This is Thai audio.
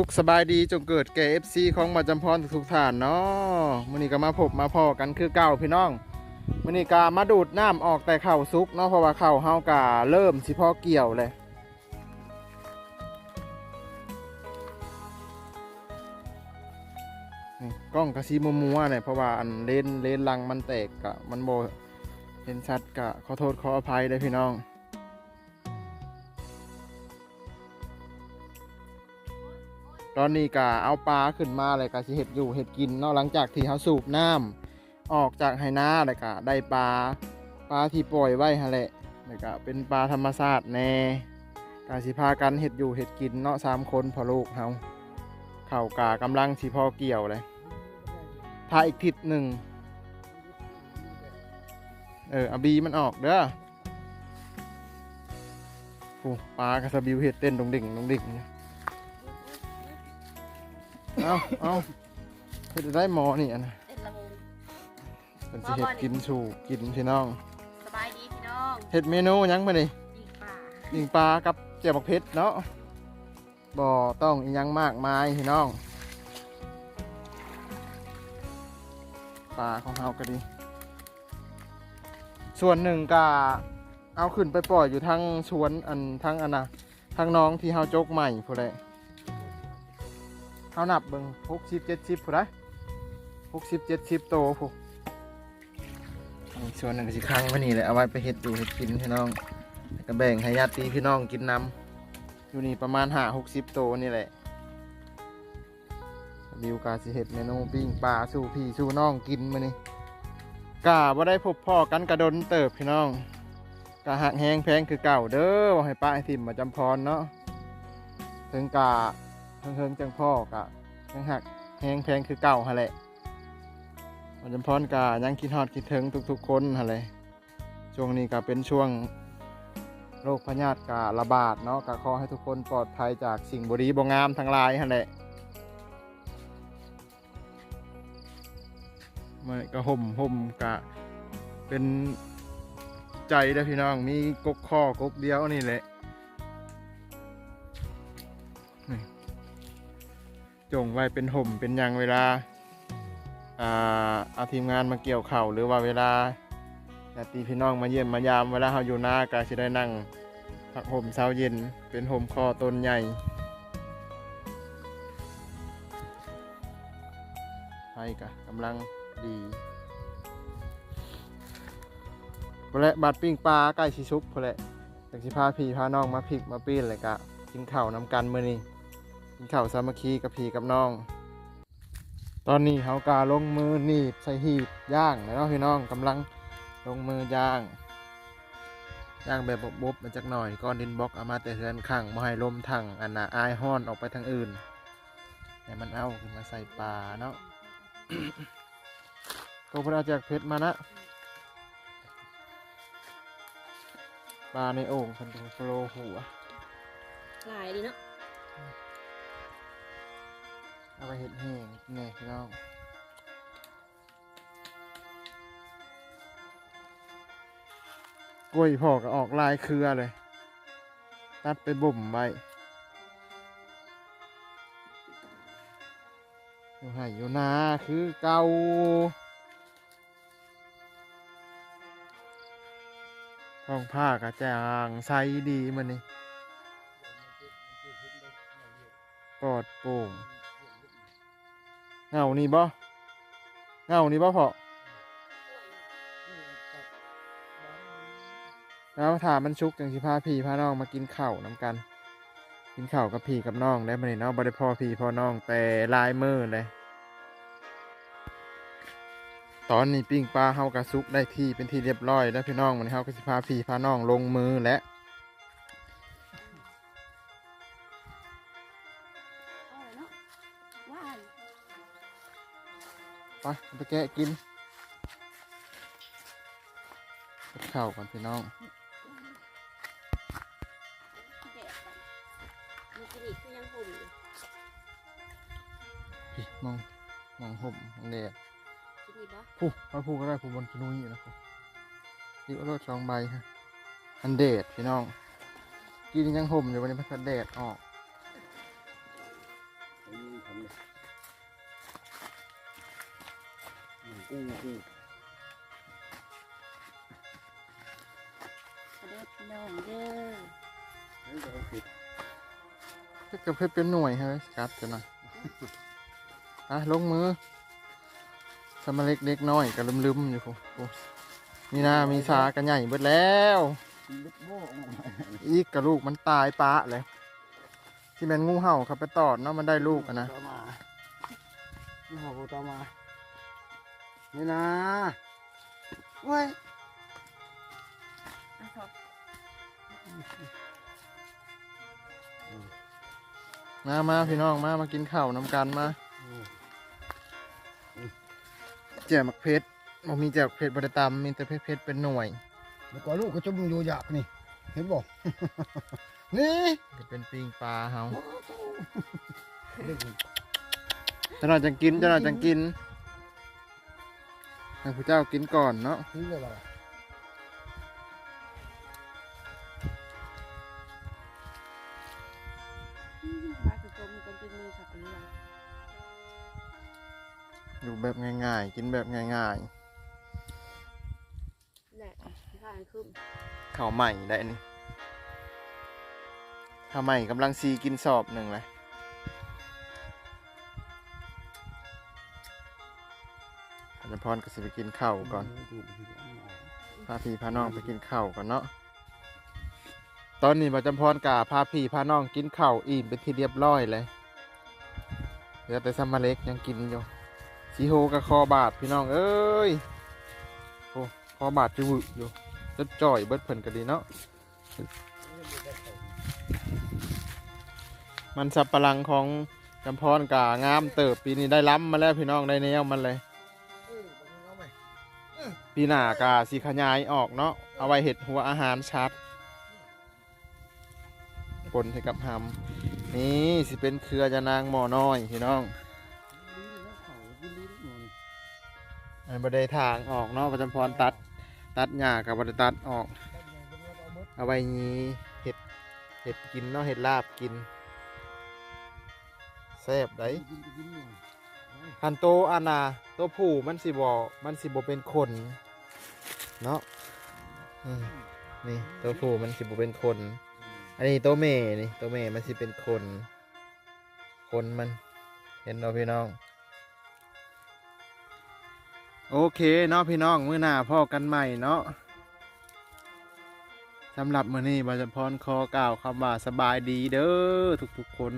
สุขสบายดีจงเกิดแก่ FC ของมาจำพรทุกท่านเนาะมื้อนี้ก็มาพบมาพอกันคือเก่าพี่น้องมื้อนี้ก็มาดูดน้ำออกแต่เข้าวสุกเนาะเพราะว่าเข้าเฮาก็เริ่มสิพอเกี่ยวเลยนี่กล้องกระซีมัวเนี่ยเพราะว่าอันเลนเลนลังมันแตกกะมันโบเห็นชัดกะขอโทษขออภัยเลยพี่น้อง ตอนนี้ก็เอาปลาขึ้นมาเลยก็สิเห็ดอยู่เห็ดกินเนาะหลังจากที่เขาสูบน้ำออกจากไหนาเลยก็ได้ปลาปลาที่ปล่อยไว้ฮะแหละแล้วก็เป็นปลาธรรมชาติแน่กาสิพากันเห็ดอยู่เห็ดกินเนาะสามคนพอลูกเฮาเข่ากากำลังสิพอเกี่ยวเลยพาอีกทิศหนึ่งเอออบีมันออกเด้อปลากระสบิวเห็ดเต้นดงดิ่งดงดิ่งเนี่ย เอาเอาเพื่อจะได้หมอนี่อันนะเอ็ดละมุนเป็นสิเห็ดกินสู่กินพี่น้องสบายดีพี่น้องเห็ดเมนูหยังมาดิปีกป่ายิงปลากับเจียวบักเพชรเนาะบ่ต้องอิหยังมากมายพี่น้องปลาของเฮาก็ดี ส่วนหนึ่งก็เอาขึ้นไปปล่อยอยู่ทางสวนอันทางอันน่ะทางน้องที่เฮาจกใหม่ผู้ใด เฮานับเบิ่งหกสิบเจ็ดสิบผู้ใดหกสิบเจ็ดสิบโตผู้อีกส่วนหนึ่งก็สิค้างไว้นี่แหละเอาไว้ไปเฮ็ดอยู่เฮ็ดกินพี่น้องแล้วก็แบ่งให้ญาติพี่น้องกินน้ำอยู่นี่ประมาณห้าหกสิบโตวนี่แหละวิวกาสิเห็ดเมนูปิ้งปลาสู่พี่สู่น้องกินมานี่กาว่าได้พบพ่อกันกระดนเติบพี่น้องกาหักแห้งแพงคือเก่าเด้อบ่ให้ป้าไอทิมมาจำพรเนาะถึงกา เฮิงเฮิงจังพ่อกะยังหักแห้งแพงคือเก่าฮะแหละมาจำพรกายังคิดฮอดคิดถึงทุกๆคนฮะเลยช่วงนี้ก็เป็นช่วงโรคพยาธิการะบาดเนาะก็ขอให้ทุกคนปลอดภัยจากสิ่งบรีบงามทั้งหลายหั่นแหละมันก็ห่มห่มกะเป็นใจเด้พี่น้องมีกกข้อกกเดียวนี่แหละ จงไว้เป็นห่มเป็นยังเวลาอ่าเอาทีมงานมาเกี่ยวเข่าหรือว่าเวลาญาติพี่น้องมาเยี่ยมมายามเวลาเราอยู่หน้าก็จะได้นั่งพักห่มเช้าเย็นเป็นห่มคอต้นใหญ่ไฟกะกำลังดีพอแหละบาดปิ้งปลาใกล้ชิชุกพอแหละจากสิพาพี่พาน้องมาพริกมาปีนเลยกะกินข้าวนำกันมื้อนี้ กินข้าวสามัคคีกับพี่กับน้อง ตอนนี้เขากาลงมือหนีบใส่หีบย่างแล้วเนาะพี่น้องกำลังลงมือย่างย่างแบบบบๆมาจากหน่อยก้อนดินบล็อกเอามาแต่เฮือนขังมาให้ลมถังอันน่ะอายห้อนออกไปทางอื่นแต่มันเอาขึ้นมาใส่ปลาเนาะตัวพระจากเพชรมานะปลาในโอ่งเป็นโฟลหัว หลายดีเนาะ ไปเห็ดแห้งแน่พี่น้องกล้วยพอก็ออกลายเครือเลย ตัดไปบ่มไว้อยู่ไห่อยู่นาคือเก่าท้องผ้ากระจางใสดีมันนี่ปลอดโปร่ง เงานี่บ่เงานี่บ่พอแล้วถามมันชุกจังสิพาพี่พาน้องมากินข้าวน้ำกัน กินข้าวกับพี่กับน้องได้มาเนี่เนาะบ่ได้พ่อพี่พ่อน้องแต่ลายมือเลย ตอนนี้ปิ้งปลาเฮากระซุกได้ที่เป็นที่เรียบร้อยแล้วพี่น้องมันเฮาก็สิพาพี่พาน้องลงมือและ ไปเอาไปแกะกินกับข้าวก่อนพี่น้องแดดไปมีกินอีกคือยังหุ่มอยู่พี่มองมองห่มมองแดดกินอีกบ่ผู้มาผู้ก็ได้ผู้บนชนุยนะผู้ดิวรถสองใบฮะอันแดดพี่น้อง กินยังห่มอยู่วันนี้พัดแดดออก อู้อู้กระเด้อพี่น้องเด้อเฮ้ยเดี๋ยวเอาผิดเฮ็ดกับเพื่อเป็นหน่วยเฮ้ยกัดจะหน่อยอะลงมือสมาเล็กเล็กน้อยก็ลืมๆอยู่พูพูมีหน้ามีสากันใหญ่เบิดแล้ว อีกกับลูกมันตายปะเลย ที่แมันงูเห่าครับไปตอดเนาะมันได้ลูกนะต่อมานี่หอกต่อมา นี่นะเว้ยอะพอมามาพี่น้องมามากินข้าวน้ำกันมาแจ่วมักเพชรบ่มีแจ่วเพชรบไดตำมีแต่เพชรเพชรเป็นหน่วยแล้วก็ลูกก็จมอยู่อยากนี่ เห็นบอก นี่จะเป็นปิงปลาเฮาเด็กจะหน่อยจังกินจะหน่อยจังกิน ให้ผู้เจ้ากินก่อนเนาะนี่เลยล่ะอืมปลาคือตัวมันเป็นมือขับเรืออยู่แบบง่ายๆ กินแบบง่ายแหละข้างขึ้นๆข้าวใหม่ได้นี่ข้าวใหม่กำลังซีกินสอบหนึ่งเลย อาจารย์พรก็สิไปกินข้าวก่อนพาพี่พาน้องไปกินข้าวก่อนเนาะตอนนี้มาจำพรกาพาพี่พาน้องกินข้าวอิ่มเป็นที่เรียบร้อยเลยเหลือแต่ซัมมาเล็กยังกินอยู่สีโฮกับคอบาดพี่น้องเอ้ยโอ้คอบาดจะหวึอยู่จะจ่อยเบิดเพิ่นก็ดีเนาะมันสับปะหลังของจำพรกางามเติบปีนี้ได้ล้ำมาแล้วพี่น้องได้แนวมันเลย ปีหน้ากาสีขยายออกเนาะเอาไว้เห็ดหัวอาหารชัดปนให้กับหำนี่สิเป็นเครือจะนางหมอน้อยพี่น้องอันบไดทางออกเนาะประจำพรตัด ตัดหญ้ากับบไดตัดออก เอาไว้นี้เห็ดเห็ดกินเนาะเห็ดลาบกินแซ่บได้ คันโตอานาโตผู้มันสิบอมันสิบเป็นคนเนาะอืมนี่โตผู้มันสิบเป็นคน อันนี้โตเมนี่โตเมมันสิเป็นคน คนมันเห็นเนาะพี่น้อง โอเคเนาะพี่น้องมื้อหน้าพ่อกันใหม่เนาะสำหรับมื้อนี้บาจะพรขอกล่าวคำว่าสบายดีเด้อทุกๆคน